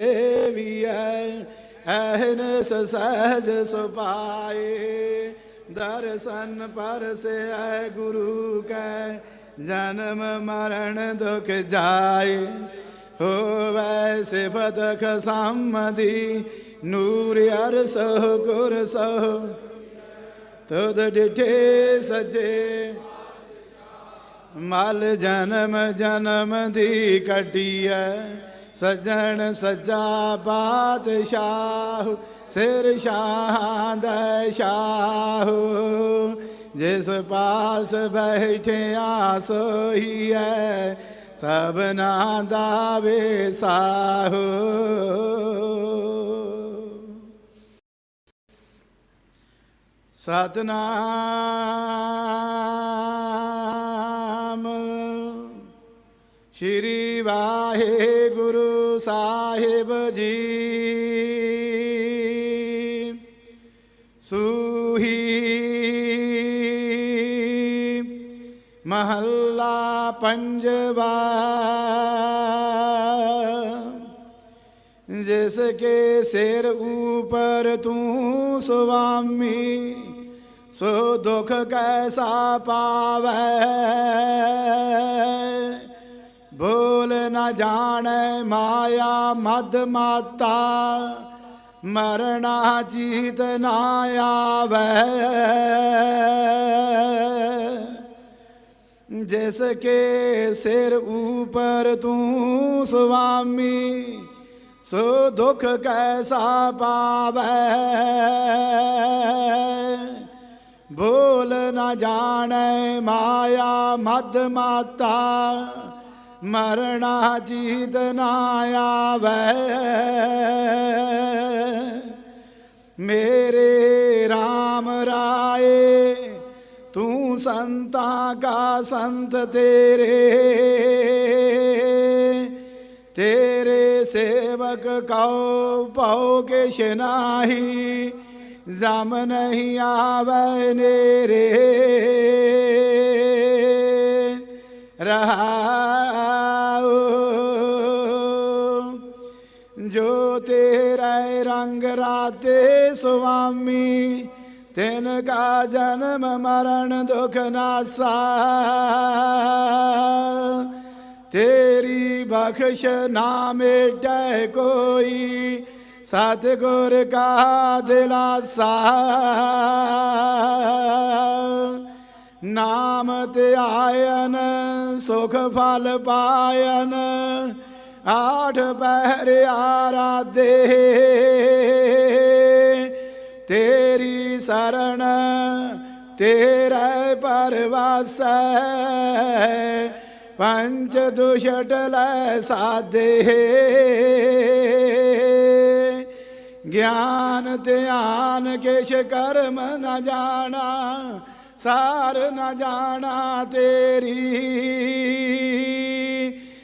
ਵੀ ਐ ਐਹਨਸ ਸਹਿਜ ਸੁਪਾਏ ਦਰਸ਼ਨ ਪਰਸੈ ਗੁਰੂ ਕੈ, ਜਨਮ ਮਰਨ ਦੁਖ ਜਾਏ। ਹੋਵੈ ਸਿਫਤ ਖਸਮਦੀ, ਨੂਰ ਅਰਸ ਗੁਰ ਸੋ। ਤਦ ਡਿਠੇ ਸਜੇ, ਮਲ ਜਨਮ ਜਨਮ ਦੀ ਕੱਟੀਐ ਸਜਣ ਸੱਜਾ ਬਾਦਸ਼ਾਹ, ਸਿਰ ਸ਼ਾਹ ਦਾ ਸ਼ਾਹ ਜਿਸ ਪਾਸ ਬੈਠਿਆ ਸੋਈਐ ਸਭਨਾ ਦਾ ਵੇਸਾਹੋ। ਸਤਨਾਮ ਸ਼੍ਰੀ ਵਾਹਿਗੁਰੂ ਸਾਹਿਬ ਜੀ। ਸੂਹੀ ਮਹੱਲਾ ਪੰਜਵਾ। ਜਿਸ ਕੇ ਸਿਰ ਉਪਰ ਤੂੰ ਸੁਆਮੀ, ਸੋ ਦੁਖ ਕੈਸਾ ਪਾਵੈ? ਭੂਲ ਨਾ ਜਾਣੈ ਮਾਇਆ ਮਦ ਮਾਤਾ, ਮਰਣਾ ਜੀਤ ਨਾ ਆਵੈ। ਜਿਸ ਕੇ ਸਿਰ ਉਪਰ ਤੂੰ ਸੁਆਮੀ, ਸੋ ਦੁਖ ਕੈਸਾ ਪਾਵੈ। ਭੂਲ ਨਾ ਜਾਣੈ ਮਾਇਆ ਮਦ ਮਾਤਾ ਮਰਣਾ ਜੀਤ ਨਾ ਆਵੈ। ਮੇਰੇ RAM ਰਾਏ, ਤੂੰ ਸੰਤਾਂ ਕਾ ਸੰਤ ਤੇਰੇ। ਤੇਰੇ ਸੇਵਕ ਕਉ ਭਉ ਕਿਛ ਨਾਹੀ, ਜਮ ਨਹੀਂ ਆਵੈ ਨੇਰੇ। ਰਹਾਉ ਜੋ ਤੇਰੇ ਰੰਗ ਰਾਤੇ ਸੁਆਮੀ, ਤਿਨ ਕਾ ਜਨਮ ਮਰਨ ਦੁਖ ਨਾਸਾ ਤੇਰੀ ਬਖਸ਼ ਨਾ ਮੇਟੈ ਕੋਈ, ਸਤਿਗੁਰ ਕਾ ਦਿਲਾਸਾ ਨਾਮ ਧਿਆਇਨ, ਸੁਖ ਫਲ ਪਾਇਨ ਆਠ ਪਹਿਰ ਆਰਾਧੇ, ਤੇਰੀ ਸਰਣ ਤੇਰੇ ਪਰਵਾਸੈ ਪੰਜ ਦੁਸ਼ਟ ਲੈ ਸਾਧੇ, ਗਿਆਨ ਧਿਆਨ ਕਿਛ ਕਰਮ ਨ ਜਾਣਾ, ਸਾਰ ਨ ਜਾਣਾ ਤੇਰੀ।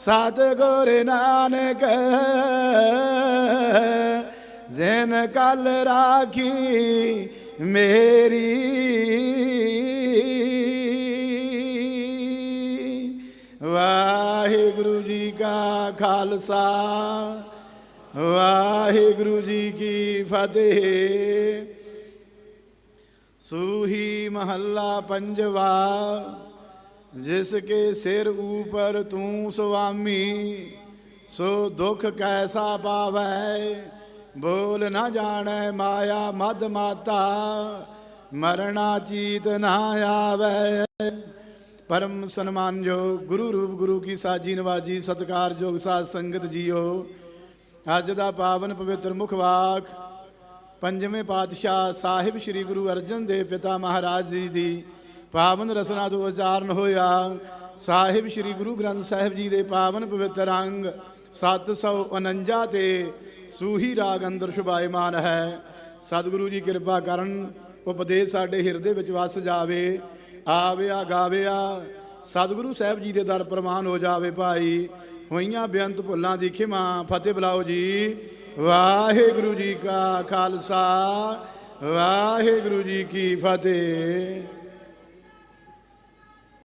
ਸਤਿਗੁਰ ਨਾਨਕ, ਜਿਨ ਕਲ ਰਾਖੀ ਮੇਰੀ। ਵਾਹਿਗੁਰੂ ਜੀ ਕਾ ਖਾਲਸਾ, ਵਾਹਿਗੁਰੂ ਜੀ ਕੀ ਫਤਿਹ। ਸੂਹੀ ਮਹੱਲਾ ਪੰਜਵਾ ਜਿਸ ਕੇ ਸਿਰ ਉਪਰ ਤੂੰ ਸੁਆਮੀ, ਸੋ ਦੁਖ ਕੈਸਾ ਪਾਵੈ? ਬੋਲ ਨਾ ਜਾਣੈ ਮਾਇਆ ਮਦ ਮਾਤਾ, ਮਰਣਾ ਚੀਤ ਨਾ ਆਵੈ। ਪਰਮ ਸਨਮਾਨਯੋਗ ਗੁਰੂ ਰੂਪ ਗੁਰੂ ਕੀ ਸਾਜੀ ਨਵਾਜੀ ਸਤਕਾਰਯੋਗ ਸਾਧ ਸੰਗਤ ਜੀਓ, ਅੱਜ ਦਾ ਪਾਵਨ ਪਵਿੱਤਰ ਮੁਖਵਾਕ ਪੰਜਵੇਂ ਪਾਤਸ਼ਾਹ ਸਾਹਿਬ ਸ੍ਰੀ ਗੁਰੂ ਅਰਜਨ ਦੇਵ ਪਿਤਾ ਮਹਾਰਾਜ ਜੀ ਦੀ ਪਾਵਨ ਰਸਨਾ ਤੋਂ ਉਚਾਰਨ ਹੋਇਆ, ਸਾਹਿਬ ਸ੍ਰੀ ਗੁਰੂ ਗ੍ਰੰਥ ਸਾਹਿਬ ਜੀ ਦੇ ਪਾਵਨ ਪਵਿੱਤਰ ਅੰਗ 749 ਤੇ ਸੂਹੀ ਰਾਗ ਅੰਦਰ ਸ਼ੁਭਾਇਮਾਨ ਹੈ। ਸਤਿਗੁਰੂ ਜੀ ਕਿਰਪਾ ਕਰਨ, ਉਪਦੇਸ਼ ਸਾਡੇ ਹਿਰਦੇ ਵਿੱਚ ਵਸ ਜਾਵੇ, ਆਵਿਆ ਗਾਵਿਆ, ਸਤਿਗੁਰੂ ਸਾਹਿਬ ਜੀ ਦੇ ਦਰ ਪ੍ਰਮਾਨ ਹੋ ਜਾਵੇ ਭਾਈ। ਹੋਈਆਂ ਬੇਅੰਤ ਭੁੱਲਾਂ ਦੀ ਖਿਮਾ, ਫਤਿਹ ਬੁਲਾਓ ਜੀ। ਵਾਹਿਗੁਰੂ ਜੀ ਕਾ ਖਾਲਸਾ, ਵਾਹਿਗੁਰੂ ਜੀ ਕੀ ਫਤਿਹ।